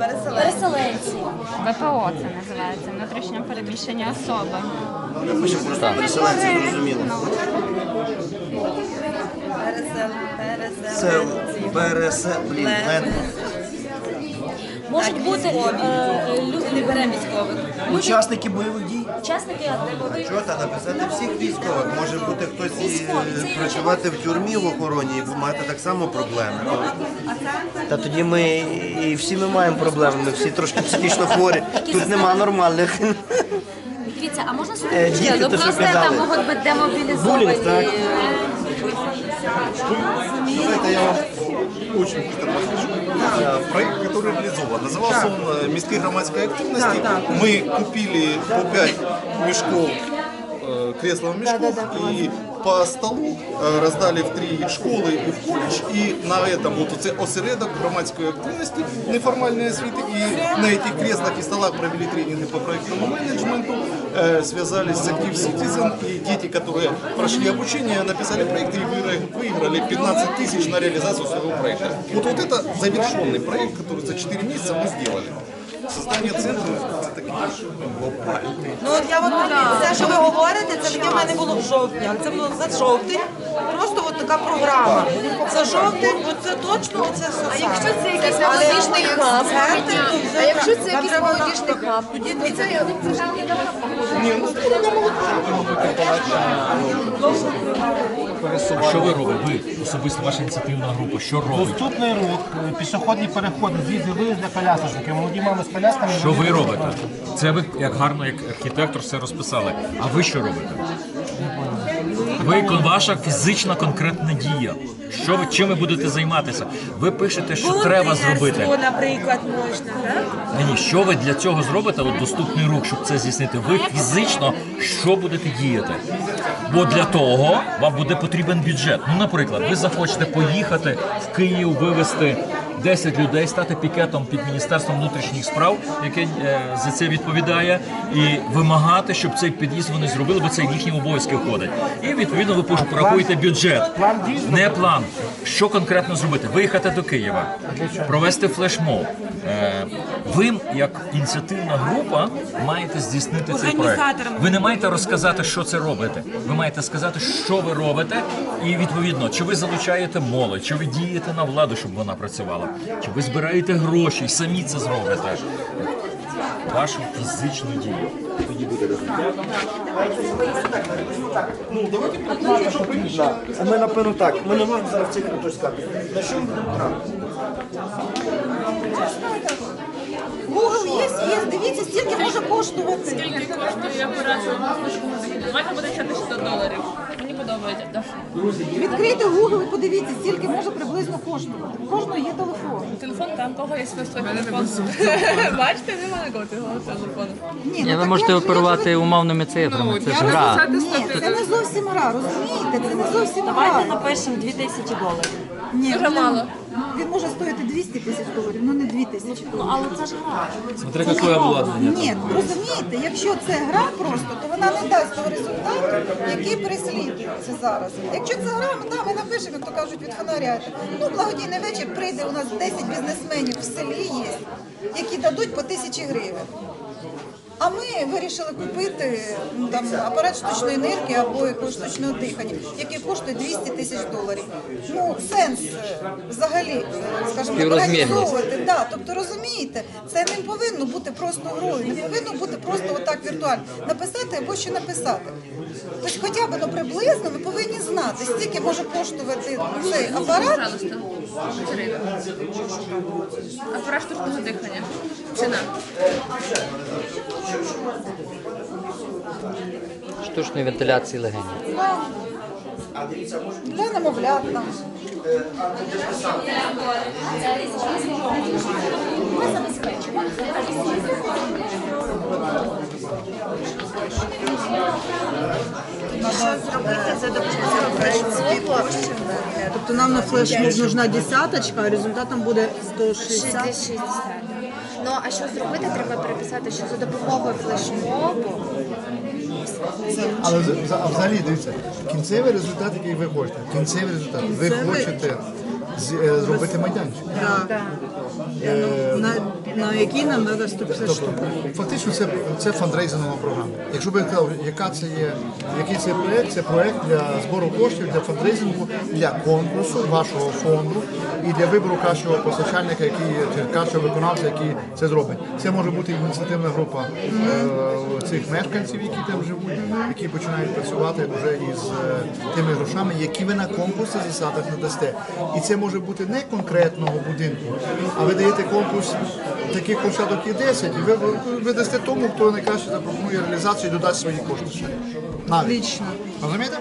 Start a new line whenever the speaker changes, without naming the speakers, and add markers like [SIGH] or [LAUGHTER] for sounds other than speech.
Переселенці.
ВПО це називається внутрішнє переміщення особи.
Пишемо просто переселенці, зрозуміло. Це пересе... Блін, ледве.
Можуть бути е, люди, не беремо військових.
Учасники бойових дій.
Учасники АТО.
Чого та написати всіх військових? Може бути хтось і е, працювати в тюрмі в охороні і мати так само проблеми.
Та тоді ми і всі ми маємо проблеми, ми всі трошки психічно хворі. Тут нема нормальних.
Дивіться, а можна
Е,
сюди?
Діти,
Ну
то що
просто там
казали.
можуть бути демобілізовані.
Булінг, так.
Знаете, я вам очень быстро расскажу. Э, Проект, который реализован, назывался он э, «Миски громадской активности». Мы купили по 5 мешков э, кресловых мешков и по столу э, раздали в три школи і в коледж. І на этом вот оце осередок громадської активності, неформальної освіти. І на этих креслах и столах провели тренинги по проектному менеджменту, э, связались с Active Citizen, и дети, которые прошли обучение, написали проект и выиграли, выиграли 15 тысяч на реализацию своего проекта. Вот, вот это завершенный проект, который за 4 месяца мы сделали. Создание центра это такие глобальные.
Ну от я от все, що ви говорите, це таке в мене було в жовтні. але Це було за жовтень. Просто от така програма. За жовтень, от це точно це все. А якщо це якийсь молодіжний хаб, а якщо це якийсь молодіжний хаб, тоді дивіться.
Що ви робите? Ви особисто ваша ініціативна група, що робить?
Доступний рух, е, пішохідні переходи, з'їзди виїзд для колясочників. Молоді мами з колясками.
Що ви робите? Це ви як гарно, як архітектор, все розписали. А ви що робите? Ви ваша фізична конкретна дія. Що ви чим ви будете займатися? Ви пишете, що треба зробити.
наприклад, можна?
Ні, що ви для цього зробите? От доступний рух, щоб це здійснити. Ви фізично що будете діяти? Бо для того вам буде потрібен бюджет. Ну, наприклад, ви захочете поїхати в Київ, вивезти 10 людей, стати пікетом під міністерством внутрішніх справ, яке е, за це відповідає, і вимагати, щоб цей під'їзд вони зробили, бо це їхні обов'язки входить. І відповідно ви порахуєте бюджет. Не план. Що конкретно зробити? Виїхати до Києва, провести флешмоб. Ви, як ініціативна група, маєте здійснити цей проект. Ви не маєте розказати, що це робите. Ви маєте сказати, що ви робите, і відповідно, чи ви залучаєте молодь, чи ви дієте на владу, щоб вона працювала, чи ви збираєте гроші і самі це зробите. Вашу фізичну дію. Тоді буде результат.
А ми напевно так. Ми не можемо зараз цифри точно сказати. На що ми будемо грати?
Google є, є, дивіться, стільки може коштувати.
Скільки коштує операція Давайте буде 400 доларів. Мені подобається. Да.
Відкрийте Google і подивіться, стільки може приблизно коштувати. У кожного є телефон.
Телефон там, кого є свій телефон. [LAUGHS] Бачите, немає кого телефону.
Ні, ну
ви можете
ж
оперувати умовними цифрами. Це ж гра.
Ні, це не зовсім гра, розумієте? Це не зовсім
Давайте
гра.
напишемо 2000 доларів.
Ні,
Дуже
він-
мало.
Він може стоїти 200 тисяч доларів, ну не 2 тисячі
Ну,
доларів.
але це ж гра.
Смотри, яке обладнання.
Ні, розумієте, якщо це гра просто, то вона не дасть того результату, який переслідується зараз. Якщо це гра, ну, да, ми напишемо, як то кажуть, від фонаря. Ну, благодійний вечір прийде, у нас 10 бізнесменів в селі є, які дадуть по тисячі гривень. А ми вирішили купити ну, там, апарат штучної енергії або якогось штучного дихання, який коштує 200 тисяч доларів. Ну, сенс е, взагалі, е, скажімо, організовувати. Да, тобто розумієте, це не повинно бути просто грою, не повинно бути просто отак віртуально. Написати або що написати. Тобто хоча б ну, приблизно ми повинні знати, скільки може коштувати цей апарат.
Ірина. Апарат штучного дихання. Ціна.
Штучної вентиляції легенів.
Для немовлят там. Тобто нам на флешмоб нужна десяточка, а результатом буде 160.
60. Ну а що зробити? Треба переписати, що за допомогою флешмобу
Але взагалі дивіться, кінцевий результат, який ви хочете. Кінцевий результат. Ви
Кінцевий-
хочете зробити майданчик.
Да. Е, на- На який нам треба 150 штук.
Фактично це, це фандрейзингова програма. Якщо би я казав, яка це є, який це проєкт, це проєкт для збору коштів для фандрейзингу, для конкурсу вашого фонду і для вибору кращого постачальника, який чи кращого виконавця, який це зробить. Це може бути ініціативна група е, цих мешканців, які там живуть, які починають працювати вже із е, тими грошами, які ви на конкурсі засадах надасте. І це може бути не конкретного будинку, а ви даєте конкурс таких площадок є 10, і ви, ви, дасте тому, хто найкраще запропонує реалізацію і додасть свої кошти ще. Навіть. Розумієте?